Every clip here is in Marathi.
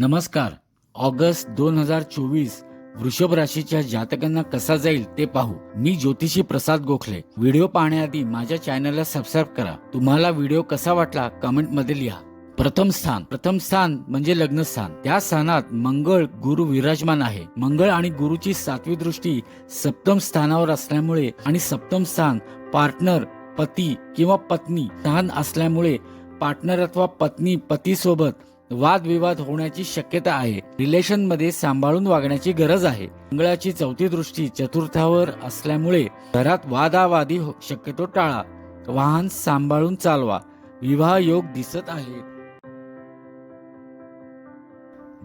नमस्कार. ऑगस्ट दोन हजार चोवीस वृषभ राशीच्या जातकांना कसा जाईल ते पाहू. मी ज्योतिषी प्रसाद गोखले. व्हिडिओ पाहण्याआधी माझ्या चॅनलला सबस्क्राईब करा. तुम्हाला व्हिडिओ कसा वाटला कमेंटमध्ये लिहा. प्रथम स्थान. प्रथम स्थान म्हणजे लग्न स्थान. त्या स्थानात मंगळ गुरु विराजमान आहे. मंगळ आणि गुरुची सातवी दृष्टी सप्तम स्थानावर असल्यामुळे आणि सप्तम स्थान पार्टनर पती किंवा पत्नी स्थान असल्यामुळे पार्टनर अथवा पत्नी पती सोबत वादविवाद होण्याची शक्यता आहे. रिलेशनमध्ये सांभाळून वागण्याची गरज आहे. मंगळाची चौथी दृष्टी चतुर्थावर असल्यामुळे घरात वादावादी हो- शक्यतो टाळा. वाहन सांभाळून चालवा. विवाह योग दिसत आहे.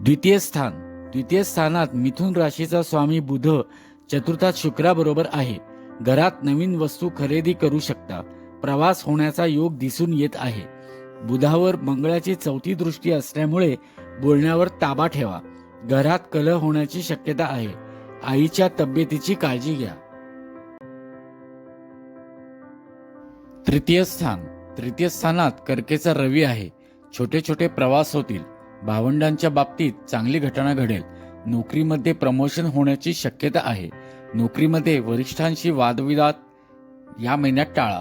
द्वितीय स्थान. द्वितीय स्थानात मिथुन राशीचा स्वामी बुध चतुर्थात शुक्राबरोबर आहे. घरात नवीन वस्तू खरेदी करू शकता. प्रवास होण्याचा योग दिसून येत आहे. बुधावर मंगळाची चौथी दृष्टी असल्यामुळे बोलण्यावर ताबा ठेवा. घरात कलह होण्याची शक्यता आहे. आईच्या तब्येतीची काळजी घ्या. तृतीय स्थान. तृतीय स्थानात कर्केचा रवी आहे. छोटे छोटे प्रवास होतील. भावंडांच्या बाबतीत चांगली घटना घडेल. नोकरीमध्ये प्रमोशन होण्याची शक्यता आहे. नोकरीमध्ये वरिष्ठांशी वादविवाद या महिन्यात टाळा.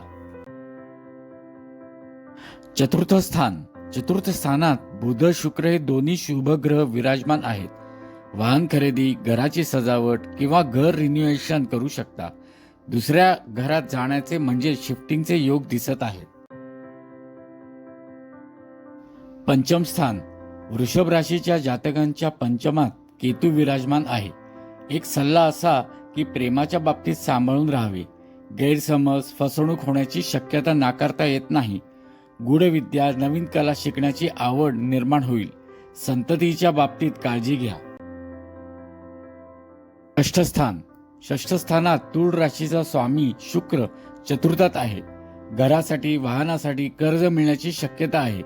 चतुर्थ स्थान. चतुर्थ स्थानात बुध शुक्र हे दोन्ही शुभ ग्रह विराजमान आहेत. वाहन खरेदी घराची सजावट किंवा घर रिन्युएशन करू शकता. दुसऱ्या घरात जाण्याचे म्हणजे शिफ्टिंगचे योग दिसत आहेत. पंचम स्थान. वृषभ राशीच्या जातकांच्या पंचमात केतू विराजमान आहे. एक सल्ला असा की प्रेमाच्या बाबतीत सांभाळून राहावे. गैरसमज फसवणूक होण्याची शक्यता नाकारता येत नाही. गूढविद्या नवीन कला शिकण्याची आवड निर्माण होईल. संततीच्या बाबतीत काळजी घ्या. षष्ठस्थान. षष्ठस्थानात तूळ राशीचा स्वामी शुक्र चतुर्थात आहे. घरासाठी वाहनासाठी कर्ज मिळण्याची शक्यता आहे.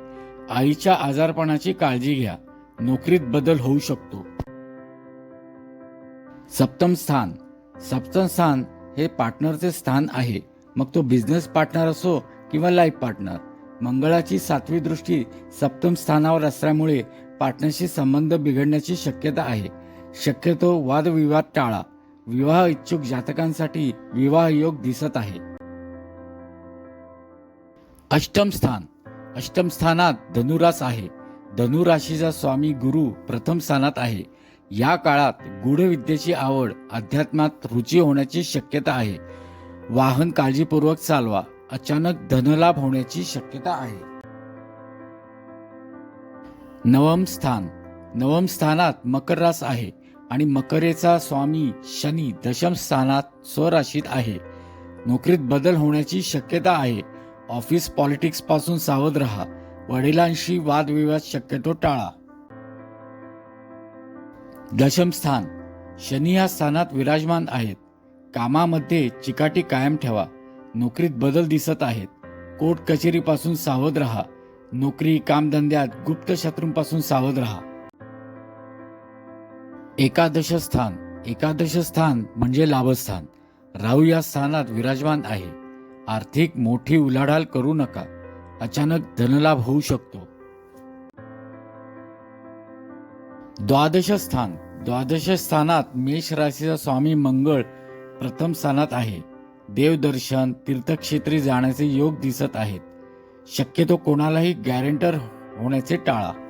आईच्या आजारपणाची काळजी घ्या. नोकरीत बदल होऊ शकतो. सप्तम स्थान. सप्तम स्थान हे पार्टनरचे स्थान आहे. मग तो बिझनेस पार्टनर असो किंवा लाईफ पार्टनर. मंगळाची सातवी दृष्टी सप्तम स्थानावर असल्यामुळे पार्टनरशी संबंध बिघडण्याची शक्यता आहे. शक्यतो वादविवाद टाळा. विवाह इच्छुक जातकांसाठी विवाह योग दिसत आहे. अष्टम स्थान. अष्टम स्थानात धनुरास आहे. धनुराशीचा स्वामी गुरु प्रथम स्थानात आहे. या काळात गूढविद्येची आवड अध्यात्मात रुची होण्याची शक्यता आहे. वाहन काळजीपूर्वक चालवा. अचानक धनलाभ होण्याची शक्यता आहे. नवम स्थान. नवम स्थानात मकर रास आहे आणि मकरेचा स्वामी शनी दशम स्थानात स्वराशीत आहे. नोकरीत बदल होण्याची शक्यता आहे. ऑफिस पॉलिटिक्सपासून सावध राहा. वडिलांशी वादविवाद शक्यतो टाळा. दशम स्थान. शनी या स्थानात विराजमान आहेत. कामामध्ये चिकाटी कायम ठेवा. नोकरीत बदल दिसत आहेत. कोर्ट कचेरीपासून सावध राहा. नोकरी कामधंद्यात गुप्त शत्रूंपासून सावध राहा. एकादश स्थान. एकादश स्थान म्हणजे लाभस्थान. राहू या स्थानात विराजमान आहे. आर्थिक मोठी उलाढाल करू नका. अचानक धनलाभ होऊ शकतो. द्वादश स्थान. द्वादश स्थानात मेष राशीचा स्वामी मंगळ प्रथम स्थानात आहे. देवदर्शन तीर्थक्षेत्री जाण्याचे योग दिसत आहेत. शक्यतो कोणालाही गॅरेंटर होण्याचे टाळा.